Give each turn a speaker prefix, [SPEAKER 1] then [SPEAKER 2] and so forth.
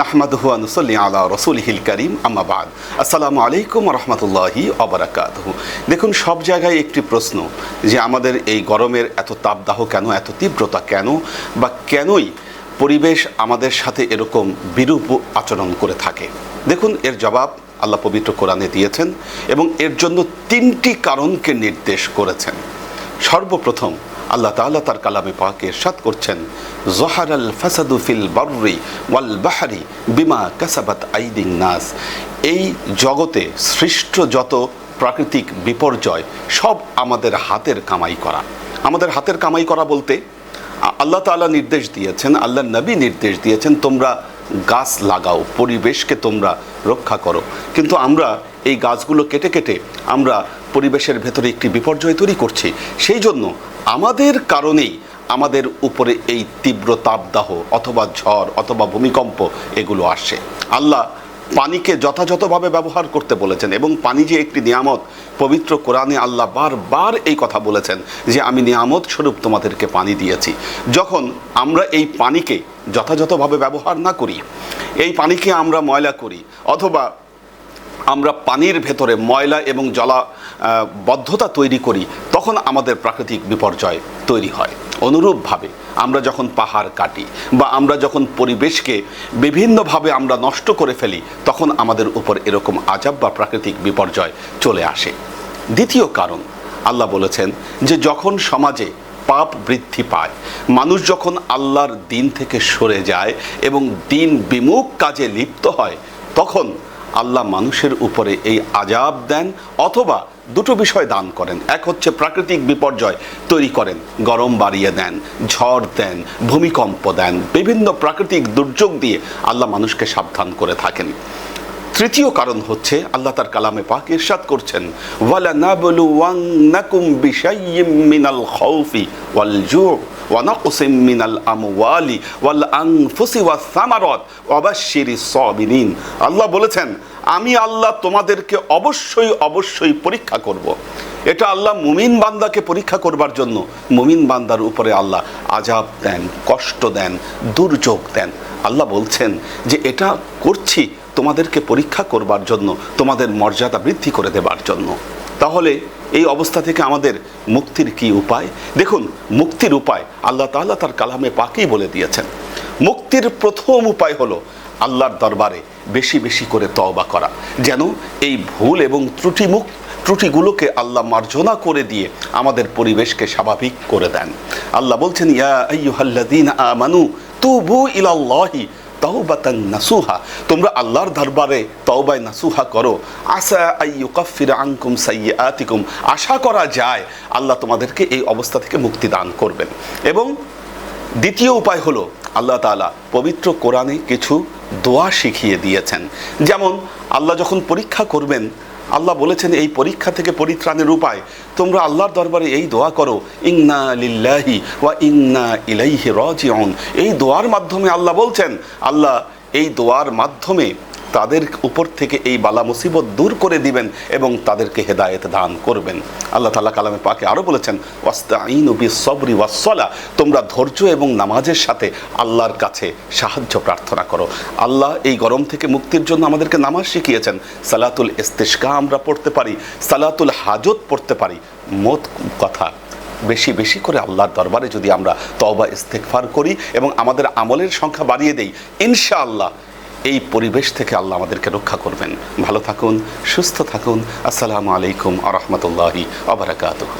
[SPEAKER 1] নাহমাদহু আনুসল্লি আলা রসুলহিল করিম আম্মাবাদ আসসালামু আলাইকুম রহমতুল্লাহি অবরাকাতহু দেখুন, সব জায়গায় একটি প্রশ্ন যে আমাদের এই গরমের এত তাপদাহ কেন, এত তীব্রতা কেন, বা কেনই পরিবেশ আমাদের সাথে এরকম বিরূপ আচরণ করে থাকে? দেখুন, এর জবাব আল্লাহ পবিত্র কোরআনে দিয়েছেন এবং এর জন্য তিনটি কারণকে নির্দেশ করেছেন। সর্বপ্রথম আল্লাহ তাআলা তার কালামে পাকে ইরশাদ করছেন জহার আল ফাসাদু ফিল বাররি ওয়াল বাহারি বিমা কাসাবাত আইদিন নাস। এই জগতে সৃষ্ট যত প্রাকৃতিক বিপর্যয়, সব আমাদের হাতের কামাই করা। আমাদের হাতের কামাই করা বলতে, আল্লাহ তাআলা নির্দেশ দিয়েছেন আল্লাহ নবী নির্দেশ দিয়েছেন, তোমরা গাছ লাগাও, পরিবেশকে তোমরা রক্ষা করো। কিন্তু আমরা এই গাছগুলো কেটে কেটে আমরা পরিবেশের ভেতরে একটি বিপর্যয় তৈরি করছি। সেই জন্য আমাদের কারণেই আমাদের উপরে এই তীব্র তাপদাহ অথবা ঝড় অথবা ভূমিকম্প এগুলো আসে আল্লাহ পানিকে যথাযথভাবে ব্যবহার করতে বলেছেন এবং পানি যে একটি নিয়ামত, পবিত্র কোরআনে আল্লাহ বারবার এই কথা বলেছেন যে, আমি নিয়ামত স্বরূপ তোমাদেরকে পানি দিয়েছি। যখন আমরা এই পানিকে যথাযথভাবে ব্যবহার না করি, এই পানিকে আমরা ময়লা করি অথবা আমরা পানির ভেতরে ময়লা এবং জলা বদ্ধতা তৈরি করি, তখন আমাদের প্রাকৃতিক বিপর্যয় তৈরি হয়। অনুরূপভাবে আমরা যখন পাহাড় কাটি বা আমরা যখন পরিবেশকে বিভিন্নভাবে আমরা নষ্ট করে ফেলি, তখন আমাদের উপর এরকম আজাব বা প্রাকৃতিক বিপর্যয় চলে আসে। দ্বিতীয় কারণ, আল্লাহ বলেছেন যে যখন সমাজে পাপ বৃদ্ধি পায়, মানুষ যখন আল্লাহর দিন থেকে সরে যায় এবং দিন বিমুখ কাজে লিপ্ত হয়, তখন আল্লাহ মানুষের উপরে এই আজাব দেন অথবা দুটো বিষয় দান করেন। এক হচ্ছে প্রাকৃতিক বিপর্যয় তৈরি করেন, গরম বাড়িয়ে দেন, ঝড় দেন, ভূমিকম্প দেন, বিভিন্ন প্রাকৃতিক দুর্যোগ দিয়ে আল্লাহ মানুষকে সাবধান করে থাকেন। তৃতীয় কারণ হচ্ছে আল্লাহ তার কালামে পাক ইরশাদ করছেন, ওয়ালা নাবলু ওয়ান্নাকুম বিশাইয়্যিম মিনাল খাউফি ওয়াল জু' ওয়া নাকসিম মিনাল আমওয়ালি ওয়াল আনফুসি ওয়াস সামারাত ওয়া বাশশিরিস সাবিরিন আল্লাহ বলেছেন, আমি আল্লাহ তোমাদেরকে অবশ্যই অবশ্যই পরীক্ষা করব। এটা আল্লাহ মুমিন বান্দাকে পরীক্ষা করবার জন্য, মুমিন বান্দার উপরে আল্লাহ আজাব দেন, কষ্ট দেন, দুর্যোগ দেন আল্লাহ বলছেন যে, এটা করছি তোমাদেরকে পরীক্ষা করবার জন্য, তোমাদের মর্যাদা বৃদ্ধি করে দেবার জন্য। তাহলে এই অবস্থা থেকে আমাদের মুক্তির কি উপায়? দেখুন, মুক্তির উপায় আল্লাহ তাআলা তার কালামে পাকেই বলে দিয়েছেন। মুক্তির প্রথম উপায় হলো আল্লাহর দরবারে বেশি বেশি করে তওবা করা। যেন এই ভুল এবং ত্রুটিমুখ ত্রুটিগুলোকে আল্লাহ মার্জনা করে দিয়ে আমাদের পরিবেশকে স্বাভাবিক করে দেন। আল্লাহ বলছেন, ইয়া আইয়ুহাল্লাযীনা আমানু তুবু ইলাল্লাহি তাওবাতান নাসুহা। তোমরা আল্লাহর দরবারে তওবায় নাসুহা করো। আসা আইয়ুকাফির আনকুম সাইয়াতিকুম আশা করা যায় আল্লাহ তোমাদেরকে এই অবস্থা থেকে মুক্তি দান করবেন। এবং দ্বিতীয় উপায় হলো, আল্লাহ তাআলা পবিত্র কোরআনে কিছু দোয়া শিখিয়ে দিয়েছেন। যেমন, আল্লাহ যখন পরীক্ষা করবেন আল্লাহ বলেছেন এই পরীক্ষা থেকে পরিত্রাণের উপায়। তোমরা আল্লাহর দরবারে এই দোয়া করো ইংনা লিল্লাহি ওয়া ইংনা ইলাইহি রাজিউন। এই দোয়ার মাধ্যমে আল্লাহ বলছেন, আল্লাহ, এই দোয়ার মাধ্যমে তাদের উপর থেকে এই বালা মুসিবত দূর করে দিবেন এবং তাদেরকে হেদায়েত দান করবেন। আল্লাহ তাআলা কালামে পাকে আরও বলেছেন ওয়াস্তাইনু বিসবরি ওয়াসসালা তোমরা ধৈর্য এবং নামাজের সাথে আল্লাহর কাছে সাহায্য প্রার্থনা করো। আল্লাহ এই গরম থেকে মুক্তির জন্য আমাদেরকে নামাজ শিখিয়েছেন। সালাতুল ইস্তিস্কা আমরা পড়তে পারি, সালাতুল হাজত পড়তে পারি। মোট কথা, বেশি বেশি করে আল্লাহর দরবারে যদি আমরা তওবা ইস্তেগফার করি এবং আমাদের আমলের সংখ্যা বাড়িয়ে দেই, ইনশাআল্লাহ এই পরিবেশ থেকে আল্লাহ আমাদেরকে রক্ষা করবেন। ভালো থাকুন, সুস্থ থাকুন। আসসালামু আলাইকুম আ রহমতুল্লাহি আবরাকাতুহ